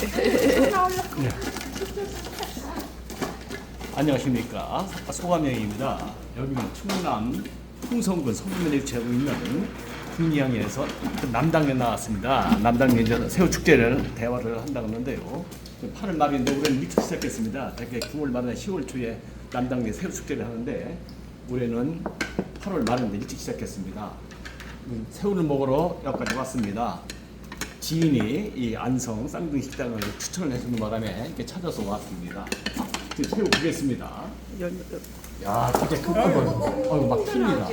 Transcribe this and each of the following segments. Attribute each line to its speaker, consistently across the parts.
Speaker 1: 네. 안녕하십니까 소감영입니다. 여기는 충남 풍성군 서구면에 위치하고 있는 군양에서 남당에 나왔습니다. 남당에 이제 새우 축제를 대화를 한다고 하는데요. 8월 말인데 올해는 일찍 시작했습니다. 대개 9월 말이나 10월 초에 남당에 새우 축제를 하는데 올해는 8월 말인데 일찍 시작했습니다. 음, 새우를 먹으러 여기까지 왔습니다. 지인이 이 안성 쌍둥이 식당을 추천을 해주는 바람에 이렇게 찾아서 왔습니다. 지금 새우 보겠습니다. 야, 진짜 큰 거. 어이구, 막 튑니다.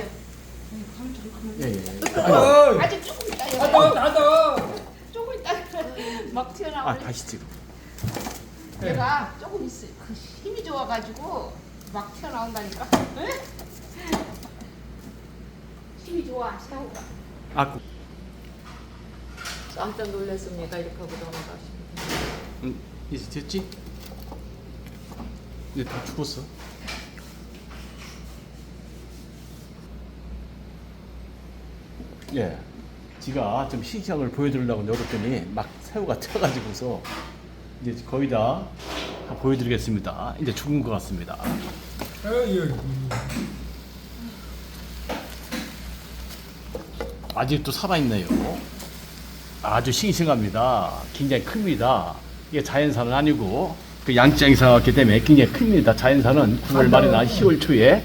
Speaker 1: 예, 예. 아니,
Speaker 2: 아직 조금 있다.
Speaker 3: 나도 나도
Speaker 2: 조금 있다. 막
Speaker 1: 아,
Speaker 2: 튀어나오네.
Speaker 1: 다시 찍어.
Speaker 2: 내가 조금 있어. 그 힘이 좋아가지고 막 튀어나온다니까. 응? 힘이 좋아. 새우가.
Speaker 1: 아, 그-
Speaker 4: 깜짝 놀랐습니다. 이렇게 하고 넘어가시면.
Speaker 1: 음, 이제 됐지? 이제 다 죽었어. 예. 지가 좀 싱싱한 보여드리려고 열었더니 막 새우가 튀어가지고서 이제 거의 다, 다 보여드리겠습니다. 이제 죽은 것 같습니다.
Speaker 3: 어이
Speaker 1: 아직도 살아있네요. 아주 싱싱합니다. 굉장히 큽니다. 이게 자연산은 아니고 그 양장에서 왔기 때문에 굉장히 큽니다. 자연산은 9월 말이나 10월 초에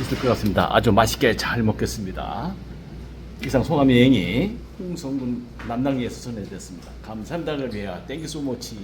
Speaker 1: 있을 것 같습니다. 아주 맛있게 잘 먹겠습니다. 이상 소감이 여행이 홍성군 남당리에서 전해드렸습니다. 감사합니다. 땡큐 소모치.